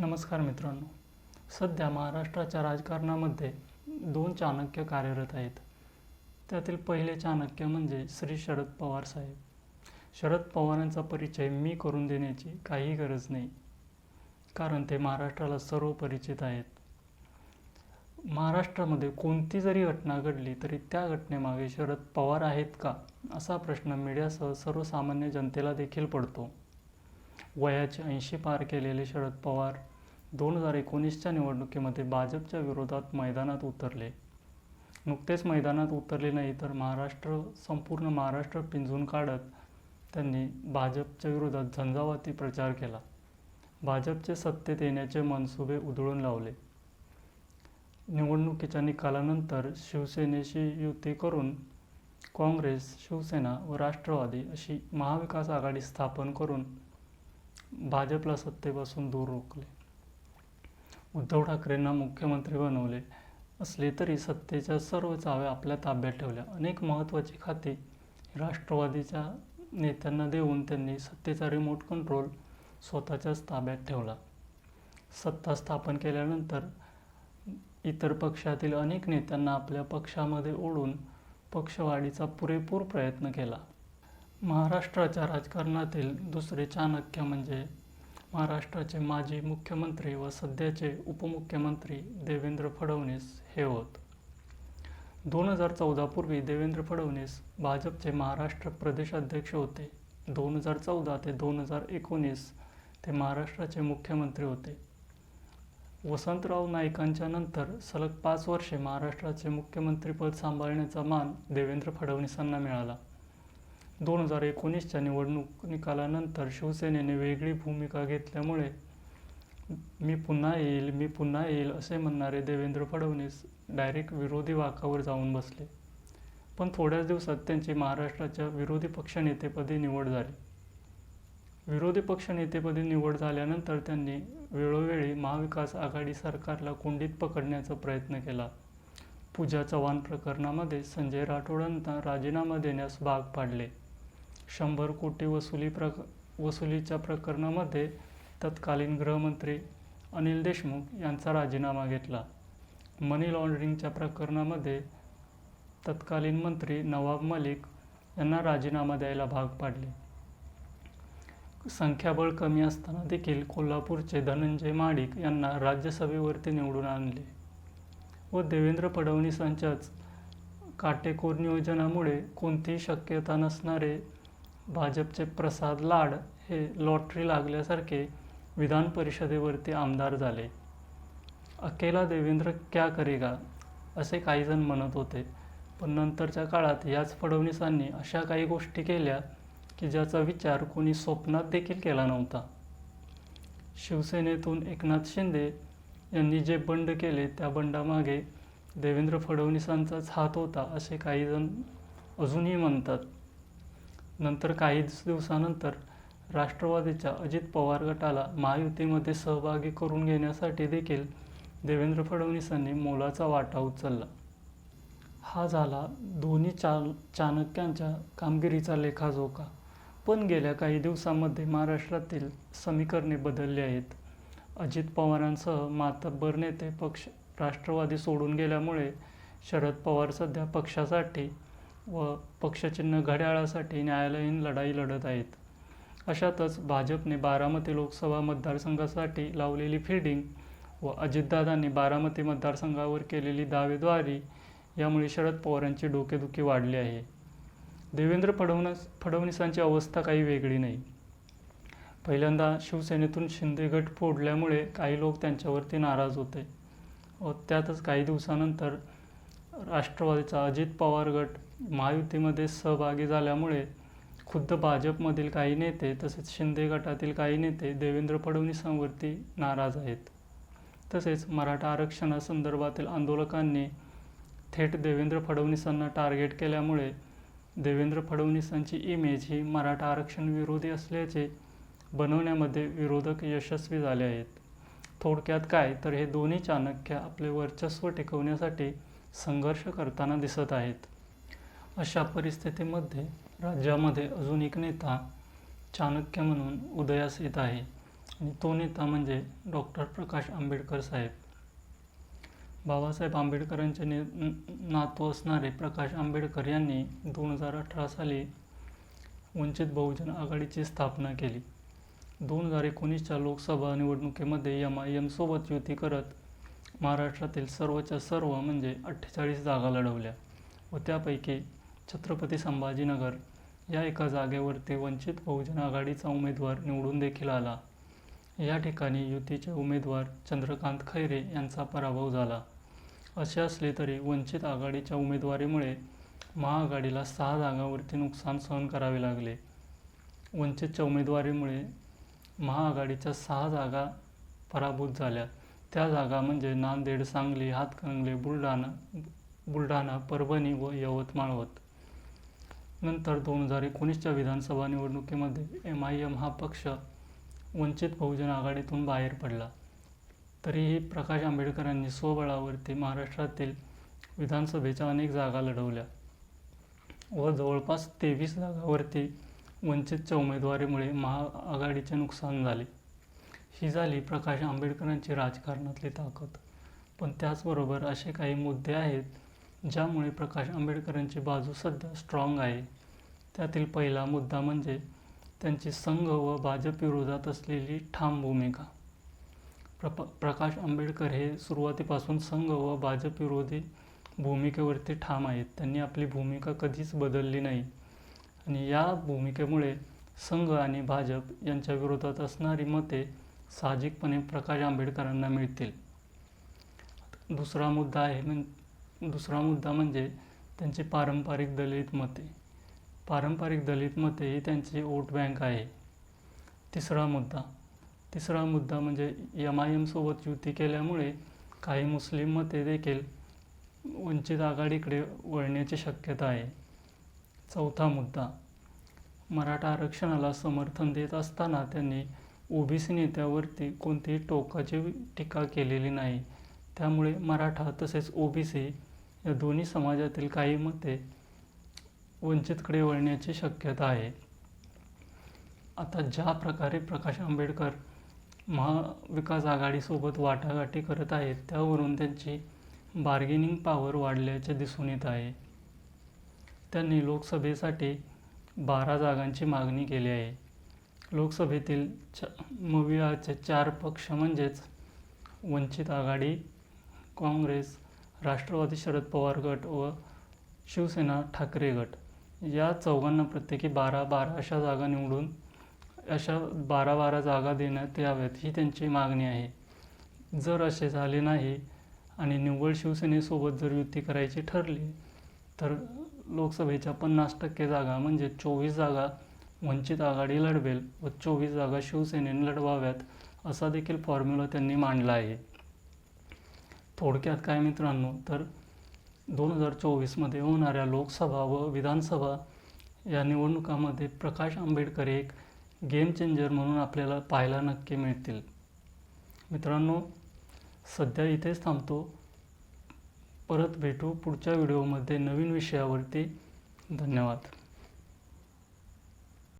नमस्कार मित्रांनो. सध्या महाराष्ट्राच्या राजकारणामध्ये दोन चाणक्य कार्यरत आहेत. त्यातील पहिले चाणक्य म्हणजे श्री शरद पवार साहेब. शरद पवारांचा परिचय मी करून देण्याची काही गरज नाही कारण ते महाराष्ट्राला सर्व परिचित आहेत. महाराष्ट्रामध्ये कोणती जरी घटना घडली तरी त्या घटनेमागे शरद पवार आहेत का असा प्रश्न मीडियासह सर्वसामान्य जनतेला देखील पडतो. वयाचे ऐंशी पार केलेले शरद पवार दोन हजार एकोणीसच्या निवडणुकीमध्ये भाजपच्या विरोधात मैदानात उतरले. नुकतेच मैदानात उतरले नाही तर महाराष्ट्र संपूर्ण महाराष्ट्र पिंजून काढत त्यांनी भाजपच्या विरोधात झंझावाती प्रचार केला. भाजपचे सत्तेत येण्याचे मनसुबे उधळून लावले. निवडणुकीच्या निकालानंतर शिवसेनेशी युती करून काँग्रेस शिवसेना व राष्ट्रवादी अशी महाविकास आघाडी स्थापन करून भाजपला सत्तेपासून दूर रोखले. उद्धव ठाकरेंना मुख्यमंत्री बनवले असले तरी सत्तेच्या सर्व चाव्या आपल्या ताब्यात ठेवल्या. अनेक महत्त्वाची खाती राष्ट्रवादीच्या नेत्यांना देऊन त्यांनी सत्तेचा रिमोट कंट्रोल स्वतःच्याच ताब्यात ठेवला. सत्ता स्थापन केल्यानंतर इतर पक्षातील अनेक नेत्यांना आपल्या पक्षामध्ये ओढून पक्षवाढीचा पुरेपूर प्रयत्न केला. महाराष्ट्राच्या राजकारणातील दुसरे चाणक्य म्हणजे महाराष्ट्राचे माजी मुख्यमंत्री व सध्याचे उपमुख्यमंत्री देवेंद्र फडणवीस हे होत. दोन हजार चौदापूर्वी देवेंद्र फडणवीस भाजपचे महाराष्ट्र प्रदेशाध्यक्ष होते. दोन हजार चौदा ते दोन हजार एकोणीस ते महाराष्ट्राचे मुख्यमंत्री होते. वसंतराव नाईकांच्या नंतर सलग पाच वर्षे महाराष्ट्राचे मुख्यमंत्रीपद सांभाळण्याचा मान देवेंद्र फडणवीसांना मिळाला. दोन हजार एकोणीसच्या निवडणूक निकालानंतर शिवसेनेने वेगळी भूमिका घेतल्यामुळे मी पुन्हा येईल मी पुन्हा येईल असे म्हणणारे देवेंद्र फडणवीस डायरेक्ट विरोधी वाकावर जाऊन बसले. पण थोड्याच दिवसात त्यांची महाराष्ट्राच्या विरोधी पक्षनेतेपदी निवड झाली. विरोधी पक्षनेतेपदी निवड झाल्यानंतर त्यांनी वेळोवेळी महाविकास आघाडी सरकारला कोंडीत पकडण्याचा प्रयत्न केला. पूजा चव्हाण प्रकरणामध्ये संजय राठोडांना राजीनामा देण्यास भाग पाडले. शंभर कोटी वसुली प्रक वसुलीच्या प्रकरणामध्ये तत्कालीन गृहमंत्री अनिल देशमुख यांचा राजीनामा घेतला. मनी लॉन्ड्रिंगच्या प्रकरणामध्ये तत्कालीन मंत्री नवाब मलिक यांना राजीनामा द्यायला भाग पाडले. संख्याबळ कमी असताना देखील कोल्हापूरचे धनंजय माडिक यांना राज्यसभेवरती निवडून आणले व देवेंद्र फडणवीसांच्याच काटेकोर नियोजनामुळे कोणतीही शक्यता नसणारे भाजपचे प्रसाद लाड हे लॉटरी लागल्यासारखे विधान परिषदेवरती आमदार झाले. अकेला देवेंद्र क्या करेगा? असे काहीजण म्हणत होते. पण नंतरच्या काळात याच फडणवीसांनी अशा काही गोष्टी केल्या की ज्याचा विचार कोणी स्वप्नात देखील केला नव्हता. शिवसेनेतून एकनाथ शिंदे यांनी जे बंड केले त्या बंडामागे देवेंद्र फडणवीसांचाच हात होता असे काहीजण अजूनही म्हणतात. नंतर काही दिवसानंतर राष्ट्रवादीच्या अजित पवार गटाला महायुतीमध्ये सहभागी करून घेण्यासाठी देखील देवेंद्र फडणवीसांनी मोलाचा वाटा उचलला. हा झाला दोन्ही चाल चाणक्यांच्या कामगिरीचा लेखाजोखा. पण गेल्या काही दिवसांमध्ये महाराष्ट्रातील समीकरणे बदलली आहेत. अजित पवारांसह मातब्बर नेते पक्ष राष्ट्रवादी सोडून गेल्यामुळे शरद पवार सध्या पक्षासाठी व पक्षचिन्ह घड्याळासाठी न्यायालयीन लढाई लढत आहेत. अशातच भाजपने बारामती लोकसभा मतदारसंघासाठी लावलेली फिल्डिंग व अजितदादांनी बारामती मतदारसंघावर केलेली दावेद्वारी यामुळे शरद पवारांची डोकेदुखी वाढली आहे. देवेंद्र फडणवीस फडणवीसांची अवस्था काही वेगळी नाही. पहिल्यांदा शिवसेनेतून शिंदे गट फोडल्यामुळे काही लोक त्यांच्यावरती नाराज होते व त्यातच काही दिवसानंतर राष्ट्रवादीचा अजित पवार गट महायुतीमध्ये सहभागी झाल्यामुळे खुद्द भाजपमधील काही नेते तसेच शिंदे गटातील काही नेते देवेंद्र फडणवीसांवरती नाराज आहेत. तसेच मराठा आरक्षणासंदर्भातील आंदोलकांनी थेट देवेंद्र फडणवीसांना टार्गेट केल्यामुळे देवेंद्र फडणवीसांची इमेज ही मराठा आरक्षण विरोधी असल्याचे बनवण्यामध्ये विरोधक यशस्वी झाले आहेत. थोडक्यात काय? तर हे दोन्ही चाणक्य आपले वर्चस्व टिकवण्यासाठी संघर्ष करताना दिसत आहेत. अशा परिस्थितीमध्ये राज्यामध्ये अजून एक नेता चाणक्य म्हणून उदयास येत आहे आणि तो नेता म्हणजे डॉक्टर प्रकाश आंबेडकर साहेब. बाबासाहेब आंबेडकरांचे ने नातू असणारे प्रकाश आंबेडकर यांनी दोन हजार अठरा साली वंचित बहुजन आघाडीची स्थापना केली. दोन हजार एकोणीसच्या लोकसभा निवडणुकीमध्ये एम आय एमसोबत युती करत महाराष्ट्रातील सर्वच्या सर्व म्हणजे अठ्ठेचाळीस जागा लढवल्या व त्यापैकी छत्रपती संभाजीनगर या एका जागेवरती वंचित बहुजन आघाडीचा उमेदवार निवडून देखील आला. या ठिकाणी युतीचे उमेदवार चंद्रकांत खैरे यांचा पराभव झाला. असे असले तरी वंचित आघाडीच्या उमेदवारीमुळे महाआघाडीला सहा जागांवरती नुकसान सहन करावे लागले. वंचितच्या उमेदवारीमुळे महाआघाडीच्या सहा जागा पराभूत झाल्या. त्या जागा म्हणजे नांदेड सांगली हातकणंगले बुलढाणा बुलढाणा परभणी व यवतमाळ होत नंतर दोन हजार एकोणीसच्या विधानसभा निवडणुकीमध्ये एम आय एम हा पक्ष वंचित बहुजन आघाडीतून बाहेर पडला. तरीही प्रकाश आंबेडकरांनी स्वबळावरती महाराष्ट्रातील विधानसभेच्या अनेक जागा लढवल्या व जवळपास तेवीस जागावरती वंचितच्या उमेदवारीमुळे महाआघाडीचे नुकसान झाले. ही झाली प्रकाश आंबेडकरांची राजकारणातली ताकद. पण त्याचबरोबर असे काही मुद्दे आहेत ज्यामुळे प्रकाश आंबेडकरांची बाजू सध्या स्ट्रॉंग आहे. त्यातील पहिला मुद्दा म्हणजे त्यांची संघ व भाजप विरोधात असलेली ठाम भूमिका. प्रप प्रकाश आंबेडकर हे सुरुवातीपासून संघ व भाजप विरोधी भूमिकेवरती ठाम आहेत. त्यांनी आपली भूमिका कधीच बदलली नाही. आणि या भूमिकेमुळे संघ आणि भाजप यांच्या विरोधात असणारी मते साहजिकपणे प्रकाश आंबेडकरांना मिळतील. दुसरा मुद्दा आहे म्हण दुसरा मुद्दा म्हणजे त्यांची पारंपरिक दलित मते. पारंपरिक दलित मते ही त्यांची वोट बँक आहे. तिसरा मुद्दा तिसरा मुद्दा म्हणजे एम आय एमसोबत युती केल्यामुळे काही मुस्लिम मते देखील वंचित आघाडीकडे वळण्याची शक्यता आहे. चौथा मुद्दा मराठा आरक्षणाला समर्थन देत असताना त्यांनी ओबीसी नेत्यावरती कोणतीही टोकाची टीका केलेली नाही. त्यामुळे मराठा तसेच ओबीसी या दोन्ही समाजातील काही मते वंचितकडे वळण्याची शक्यता आहे. आता ज्या प्रकारे प्रकाश आंबेडकर महाविकास आघाडीसोबत वाटाघाटी करत आहेत त्यावरून त्यांची बार्गेनिंग पॉवर वाढल्याचे दिसून येत आहे. त्यांनी लोकसभेसाठी बारा जागांची मागणी केली आहे. लोकसभेतील च मविआचे चार पक्ष म्हणजेच वंचित आघाडी काँग्रेस राष्ट्रवादी शरद पवार गट व शिवसेना ठाकरे गट. या चौघांना प्रत्येकी बारा बारा अशा जागा निवडून अशा बारा बारा जागा देण्यात याव्यात ही त्यांची मागणी आहे. जर असे झाले नाही आणि निव्वळ शिवसेनेसोबत जर युती करायची ठरली तर लोकसभेच्या पन्नास टक्के जागा म्हणजे चोवीस जागा वंचित आघाडी लढवेल व चोवीस जागा शिवसेनेने लढवाव्यात असा देखील फॉर्म्युला त्यांनी मांडला आहे. थोडक्यात काय मित्रांनो तर दोन हजार चोवीसमध्ये होणाऱ्या लोकसभा व विधानसभा या निवडणुकामध्ये प्रकाश आंबेडकर एक गेम चेंजर म्हणून आपल्याला पाहायला नक्की मिळतील. मित्रांनो सध्या इथेच थांबतो. परत भेटू पुढच्या व्हिडिओमध्ये नवीन विषयावरती. धन्यवाद.